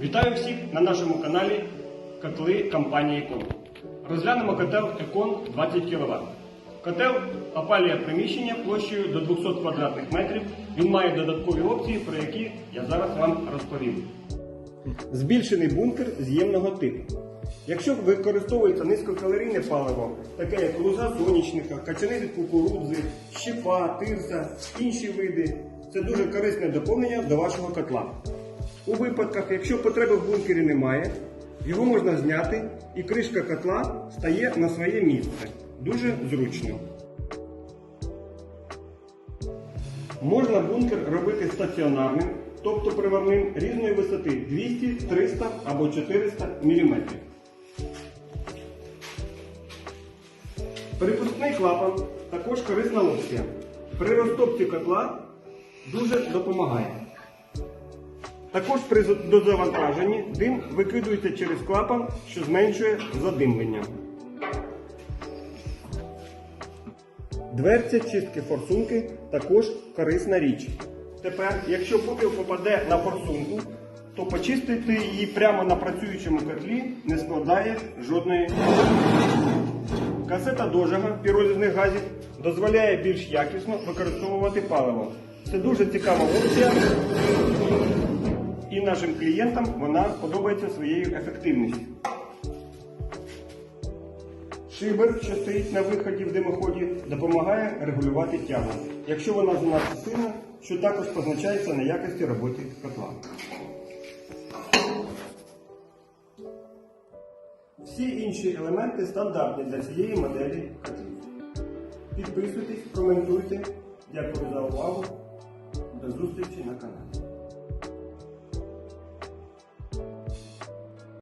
Вітаю всіх на нашому каналі Котли компанії Екон. Розглянемо котел Екон 20 кВт. Котел опалює приміщення площею до 200 квадратних метрів. Він має додаткові опції, про які я зараз вам розповім. Збільшений бункер з'ємного типу. Якщо використовується низькокалорійне паливо, таке як луза сонячника, качани від кукурудзи, щепа, тирса, інші види, це дуже корисне доповнення до вашого котла. У випадках, якщо потреби в бункері немає, його можна зняти і кришка котла стає на своє місце. Дуже зручно. Можна бункер робити стаціонарним, тобто приварним різної висоти 200, 300 або 400 мм. Перепускний клапан також корисна опція. При розтопці котла дуже допомагає. Також при дозавантаженні дим викидується через клапан, що зменшує задимлення. Дверця чистки форсунки також корисна річ. Тепер, якщо попіл попаде на форсунку, то почистити її прямо на працюючому котлі не складає жодної. Касета дожага піролізних газів дозволяє більш якісно використовувати паливо. Це дуже цікава опція, нашим клієнтам вона подобається своєю ефективністю. Шибер, що стоїть на виході в димоході, допомагає регулювати тягу, якщо вона занадто сильна, що також позначається на якості роботи котла. Всі інші елементи стандартні для цієї моделі котлів. Підписуйтесь, коментуйте. Дякую за увагу. До зустрічі на каналі.